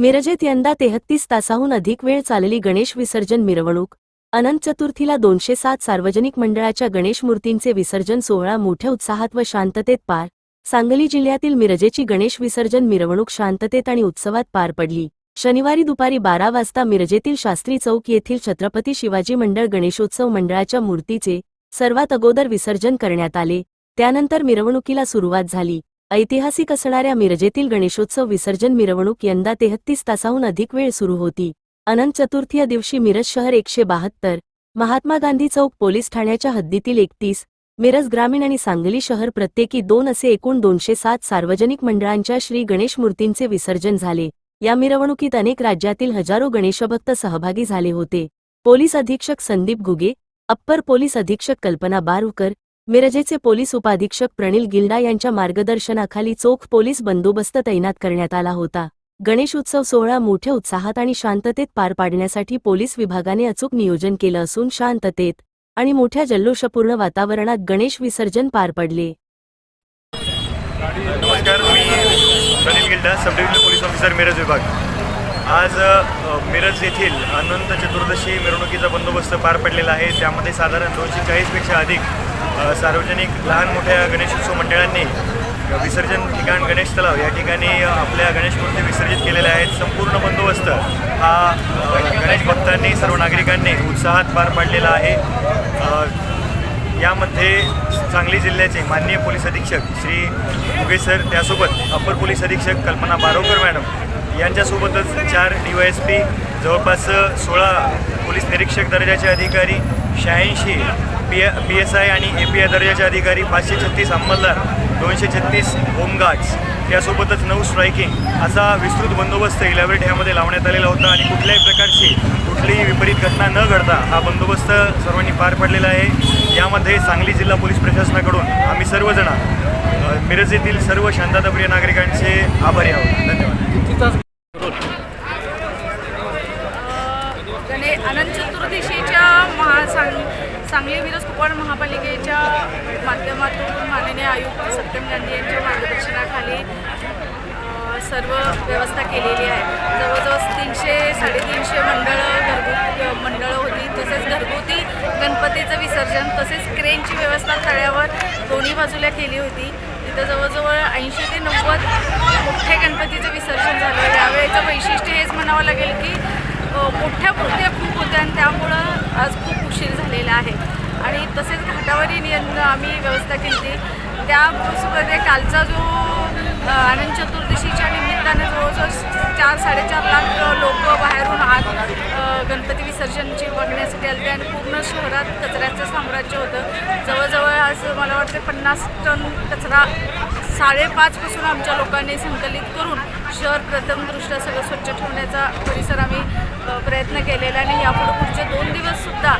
मिरजेत यंदा तेहत्तीस तासाहून अधिक वेळ चालली गणेश विसर्जन मिरवणूक. अनंत चतुर्थीला दोनशे सात सार्वजनिक मंडळाच्या गणेश मूर्तींचे विसर्जन सोहळा मोठ्या उत्साहात व शांततेत पार. सांगली जिल्ह्यातील मिरजेची गणेश विसर्जन मिरवणूक शांततेत आणि उत्सवात पार पडली. शनिवारी दुपारी बारा वाजता मिरजेतील शास्त्री चौक येथील छत्रपती शिवाजी मंडळ गणेशोत्सव मंडळाच्या मूर्तीचे सर्वात अगोदर विसर्जन करण्यात आले. त्यानंतर मिरवणुकीला सुरुवात झाली. ऐतिहासिक असणाऱ्या मिरजेतील गणेशोत्सव विसर्जन मिरवणूक यंदा तेहत्तीस तासाहून अधिक वेळ सुरू होती. अनंत चतुर्थीय दिवशी मिरज शहर एकशे बहात्तर महात्मा गांधी चौक पोलीस ठाण्याच्या हद्दीतील एकतीस मिरज ग्रामीण आणि सांगली शहर प्रत्येकी दोन असे एकूण दोनशे सात सार्वजनिक मंडळांच्या श्री गणेश मूर्तींचे विसर्जन झाले. या मिरवणुकीत अनेक राज्यातील हजारो गणेशभक्त सहभागी झाले होते. पोलीस अधीक्षक संदीप घुगे अप्पर पोलीस अधीक्षक कल्पना बारुकर मिरजेचे पोलीस उपाधीक्षक प्रणिल गिल्डा यांच्या मार्गदर्शनाखाली चोख पोलीस बंदोबस्त तैनात करण्यात आला होता. गणेश उत्सव सोहळा मोठ्या उत्साहात आणि शांततेत पार पाडण्यासाठी पोलीस विभागाने अचूक नियोजन केलं असून शांततेत आणि मोठ्या जल्लोषपूर्ण वातावरणात गणेश विसर्जन पार पडले. नमस्कार मी Pranil Gilda sub police officer Miraj विभाग. आज मिरज येथील अनंत चतुर्दशी मिरवणुकीचा बंदोबस्त पार पडलेला आहे. त्यामध्ये साधारण दोनशे चाळीसपेक्षा अधिक सार्वजनिक लहान मोठ्या गणेशोत्सव मंडळांनी विसर्जन ठिकाण गणेश तलाव या ठिकाणी आपल्या गणेश मूर्ती विसर्जित केलेल्या आहेत. संपूर्ण बंदोबस्त हा गणेश भक्तांनी सर्व नागरिकांनी उत्साहात पार पाडलेला आहे. यामध्ये सांगली जिल्ह्याचे माननीय पोलीस अधीक्षक श्री मुगे सर त्यासोबत अपर पोलीस अधीक्षक कल्पना बारोकर मॅडम यांच्यासोबतच चार डी वाय एस पी जवळपास सोळा पोलीस निरीक्षक दर्जाचे अधिकारी शहाऐंशी पी पी एस आय आणि ए पी आय दर्जाचे अधिकारी पाचशे छत्तीस अंमलदार दोनशे छत्तीस होमगार्ड्स यासोबतच नऊ स्ट्रायकिंग असा विस्तृत बंदोबस्त इलॅबरेट ह्यामध्ये लावण्यात आलेला होता आणि कुठल्याही प्रकारची कुठलीही विपरीत घटना न घडता हा बंदोबस्त सर्वांनी पार पडलेला आहे. यामध्ये सांगली जिल्हा पोलीस प्रशासनाकडून आम्ही सर्वजण मिरजेतील मिरज येथील सर्व शांतताप्रिय नागरिकांचे आभारी आहोत. धन्यवाद गणे अनंत चतुर्दशीच्या महा सांग सांगली विरोध कुपवाड महापालिकेच्या माध्यमातून माननीय आयुक्त सत्यम गांधी यांच्या मार्गदर्शनाखाली सर्व व्यवस्था केलेली आहे. जवळजवळ तीनशे साडेतीनशे मंडळं घरगुती मंडळं होती तसेच घरगुती गणपतीचं विसर्जन तसेच क्रेनची व्यवस्था तळ्यावर दोन्ही बाजूला केली होती. तिथं जवळजवळ ऐंशी ते नव्वद मोठ्या गणपतीचं विसर्जन झालं. यावेळेचं वैशिष्ट्य हेच म्हणावं लागेल की मोठ्या मूर्त्या खूप होत्या आणि त्यामुळं आज खूप उशीर झालेला आहे. आणि तसेच घाटावरील नियंत्रण आम्ही व्यवस्था केली. होती त्यामध्ये कालचा जो आनंद चतुर्दशीच्या निमित्ताने जवळजवळ चार साडेचार लाख लोक बाहेरून आत गणपती विसर्जनची बघण्यासाठी आले आणि पूर्ण शहरात कचऱ्याचं साम्राज्य होतं. जवळजवळ आज मला वाटते पन्नास टन कचरा साडेपाचपासून आमच्या लोकांनी संकलित करून शहर प्रथमदृष्ट्या सगळं स्वच्छ ठेवण्याचा परिसर आम्ही प्रयत्न केलेला आणि यापुढे पुढचे दोन दिवससुद्धा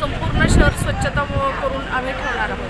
संपूर्ण शहर स्वच्छता करून आम्ही ठेवणार आहोत.